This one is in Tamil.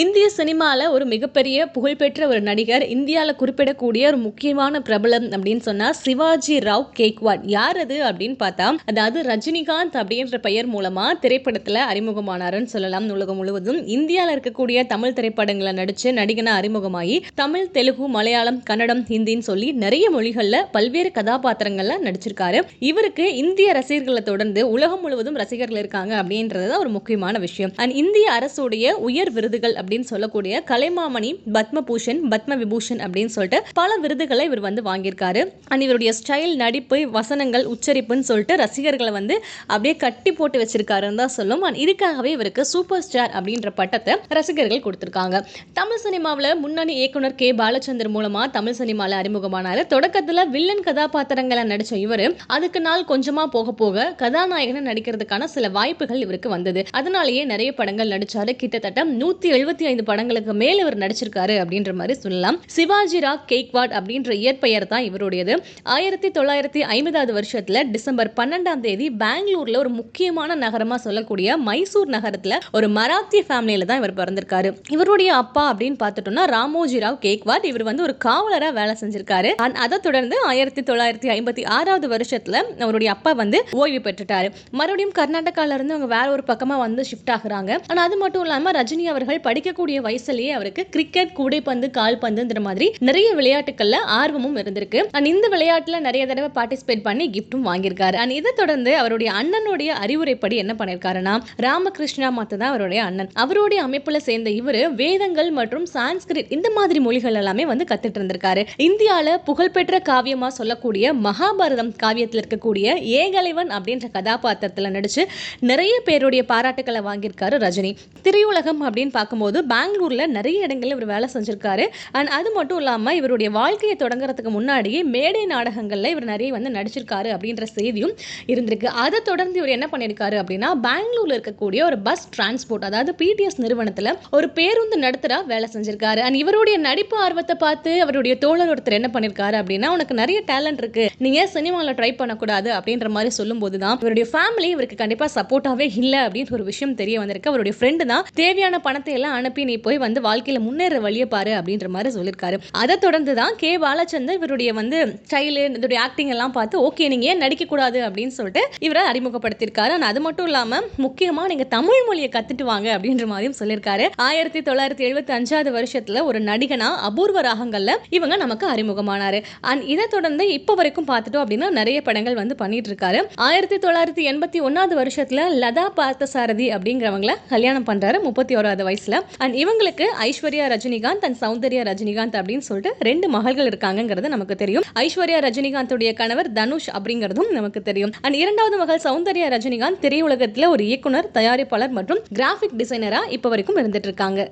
இந்திய சினிமாவில் ஒரு மிகப்பெரிய புகழ்பெற்ற ஒரு நடிகர் இந்தியாவில் குறிப்பிடக்கூடிய ஒரு முக்கியமான பிரபலம் அப்படின்னு சொன்னால் சிவாஜி ராவ் கேக்வாட். யார் அது அப்படின்னு பார்த்தா அதாவது ரஜினிகாந்த் அப்படின்ற பெயர் மூலமாக திரைப்படத்தில் அறிமுகமானாருன்னு சொல்லலாம். உலகம் முழுவதும் இந்தியாவில் இருக்கக்கூடிய தமிழ் திரைப்படங்களை நடித்து நடிகனை அறிமுகமாகி தமிழ் தெலுங்கு மலையாளம் கன்னடம் ஹிந்தின்னு சொல்லி நிறைய மொழிகளில் பல்வேறு கதாபாத்திரங்கள்ல நடிச்சிருக்காரு. இவருக்கு இந்திய ரசிகர்களை தொடர்ந்து உலகம் முழுவதும் ரசிகர்கள் இருக்காங்க அப்படின்றது தான் ஒரு முக்கியமான விஷயம். அண்ட் இந்திய அரசுடைய உயர் விருதுகள் அப்படின்னு சொல்லக்கூடிய கலைமாமணி பத்மபூஷன் பத்ம விபூஷன் அப்படின்னு சொல்லிட்டு பல விருதுகளை இவர் வந்து வாங்கியிருக்காரு. அண்ட் இவருடைய ஸ்டைல் நடிப்பு வசனங்கள் உச்சரிப்புன்னு சொல்லிட்டு ரசிகர்களை வந்து அப்படியே கட்டி போட்டு வச்சிருக்காருன்னு தான் சொல்லும். அண்ட் இதுக்காகவே இவருக்கு சூப்பர் ஸ்டார் அப்படின்ற பட்டத்தை ரசிகர்கள் கொடுத்துருக்காங்க. தமிழ் சினிமாவில் முன்னணி இயக்குனர் கே. பாலச்சந்தர் மூலமா தமிழ் சினிமாவில் அறிமுகமானார். தொடக்கத்தில் வில்லன் கதாபாத்திரங்களை நடித்த இவர் அதுக்கு நாள் கொஞ்சமாக போக போக கதாநாயகனை நடிக்கிறதுக்கான சில வாய்ப்புகள் இவருக்கு வந்தது. அதனாலேயே நிறைய படங்கள் நடித்தார் கிட்டத்தட்ட நூற்றி எழுபது இருபத்தி ஐந்து படங்களுக்கு மேல் இவர் நடிச்சிருக்காரு அப்படின்ற மாதிரி சொல்லலாம். சிவாஜி ராக் கேக்வாட் அப்படின்ற இயற்பெயர் தான் இவருடையது. ஆயிரத்தி தொள்ளாயிரத்தி ஐம்பதாவது வருஷத்துல டிசம்பர் பன்னெண்டாம் தேதி பெங்களூர்ல ஒரு முக்கியமான நகரமா சொல்லக்கூடிய மைசூர் நகரத்துல ஒரு மராத்திய ஃபேமிலியில தான் இவர் பிறந்திருக்காரு. இவருடைய அப்பா அப்படின்னு பார்த்துட்டோம்னா ராமோஜி ராவ் கேக்வாட் இவர் வந்து ஒரு காவலரா வேலை செஞ்சிருக்காரு. அதை தொடர்ந்து ஆயிரத்தி தொள்ளாயிரத்தி ஐம்பத்தி ஆறாவது வருஷத்துல அவருடைய அப்பா வந்து ஓய்வு பெற்றுட்டாரு. மறுபடியும் கர்நாடகால இருந்து அவங்க வேற ஒரு பக்கமா வந்து ஷிஃப்ட் ஆகுறாங்க. ஆனா அது மட்டும் இல்லாம ரஜினி அவர்கள் படி படிக்கக்கூடிய வயசுலயே அவருக்கு கிரிக்கெட் கூடைப்பந்து கால்பந்துங்கிற மாதிரி நிறைய விளையாட்டுகள்ல ஆர்வமும் இருந்திருக்கு. அண்ட் இந்த விளையாட்டுல நிறைய தடவை பார்ட்டிசிபேட் பண்ணி கிஃப்டும் வாங்கியிருக்காரு. அண்ட் இதை தொடர்ந்து அவருடைய அண்ணனுடைய அறிவுரைப்படி என்ன பண்ணியிருக்காருன்னா ராமகிருஷ்ணா மத்த தான் அவருடைய அண்ணன். அவருடைய அமைப்புல சேர்ந்த இவர் வேதங்கள் மற்றும் சான்ஸ்கிரிட் இந்த மாதிரி மொழிகள் எல்லாமே வந்து கத்துட்டு இருந்திருக்காரு. இந்தியால புகழ்பெற்ற காவியமா சொல்லக்கூடிய மகாபாரதம் காவியத்தில் இருக்கக்கூடிய ஏகலைவன் அப்படின்ற கதாபாத்திரத்துல நடிச்சு நிறைய பேருடைய பாராட்டுகளை வாங்கியிருக்காரு ரஜினி. திரையுலகம் அப்படின்னு பார்க்கும்போது பெங்களூரில் நிறைய இடங்களில் இவர் வேலை செஞ்சிருக்காரு. அண்ட் அது மட்டும் இல்லாமல் இவருடைய வாழ்க்கையை தொடங்குறதுக்கு முன்னாடியே மேடை நாடகங்களில் இவர் நிறைய வந்து நடிச்சிருக்காரு அப்படின்ற செய்தியும் இருந்திருக்கு. அதை தொடர்ந்து இவர் என்ன பண்ணியிருக்காரு அப்படின்னா பெங்களூரில் இருக்கக்கூடிய ஒரு பஸ் டிரான்ஸ்போர்ட் அதாவது பிடிஎஸ் நிறுவனத்தில் ஒரு பேருந்து நடத்துகிறா வேலை செஞ்சிருக்காரு. அண்ட் இவருடைய நடிப்பு ஆர்வத்தை பார்த்து அவருடைய தோழர் ஒருத்தர் என்ன பண்ணியிருக்காரு அப்படின்னா உனக்கு நிறைய டேலண்ட் இருக்கு. நீங்க சினிமாவில் ட்ரை பண்ணக்கூடாது? அப்படின்ற மாதிரி சொல்லும்போது தான் இவருடைய ஃபேமிலி இவருக்கு கண்டிப்பாக சப்போர்ட்டாகவே இல்லை அப்படின்ற ஒரு விஷயம் தெரிய வந்திருக்கு. அவருடைய ஃப்ரெண்டு தான் தேவையான பணத்தை எல்லாம் அனுப்பி நீ போய் வந்து வாழ்க்கையில முன்னேற வழியை பாரு அப்படின்ற மாதிரி சொல்லியிருக்காரு அதை தொடர்ந்து தான் கே பாலச்சந்தர் இவருடைய வந்து ஸ்டைலு இதோடைய ஆக்டிங் எல்லாம் பார்த்து ஓகே நீங்க ஏன் நடிக்க கூடாது? அப்படின்னு சொல்லிட்டு இவரை அறிமுகப்படுத்தியிருக்காரு. அது மட்டும் இல்லாம முக்கியமா நீங்க தமிழ் மொழியை கத்துட்டு வாங்க அப்படின்ற மாதிரியும் சொல்லியிருக்காரு ஆயிரத்தி தொள்ளாயிரத்தி எழுபத்தி அஞ்சாவது வருஷத்துல ஒரு நடிகனா அபூர்வ ராகங்கள்ல இவங்க நமக்கு அறிமுகமானாரு. அண்ட் இதை தொடர்ந்து இப்போ வரைக்கும் பார்த்துட்டோம் அப்படின்னா நிறைய படங்கள் வந்து பண்ணிட்டு இருக்காரு ஆயிரத்தி தொள்ளாயிரத்தி எண்பத்தி ஒன்னாவது வருஷத்துல லதா பார்த்தசாரதி அப்படிங்கிறவங்கள கல்யாணம் பண்றாரு முப்பத்தி ஓராவது வயசுல. அண்ட் இவங்களுக்கு ஐஸ்வர்யா ரஜினிகாந்த் அண்ட் சௌந்தர்யா ரஜினிகாந்த் அப்படின்னு சொல்லிட்டு ரெண்டு மகள்கள் இருக்காங்கிறது நமக்கு தெரியும். ஐஸ்வர்யா ரஜினிகாந்தோடைய கணவர் தனுஷ் அப்படிங்கிறதும் நமக்கு தெரியும். அண்ட் இரண்டாவது மகள் சௌந்தர்யா ரஜினிகாந்த் திரையுலகத்தில் ஒரு இயக்குனர் தயாரிப்பாளர் மற்றும் கிராஃபிக் டிசைனரா இப்போ வரைக்கும் இருந்துட்டு இருக்காங்க.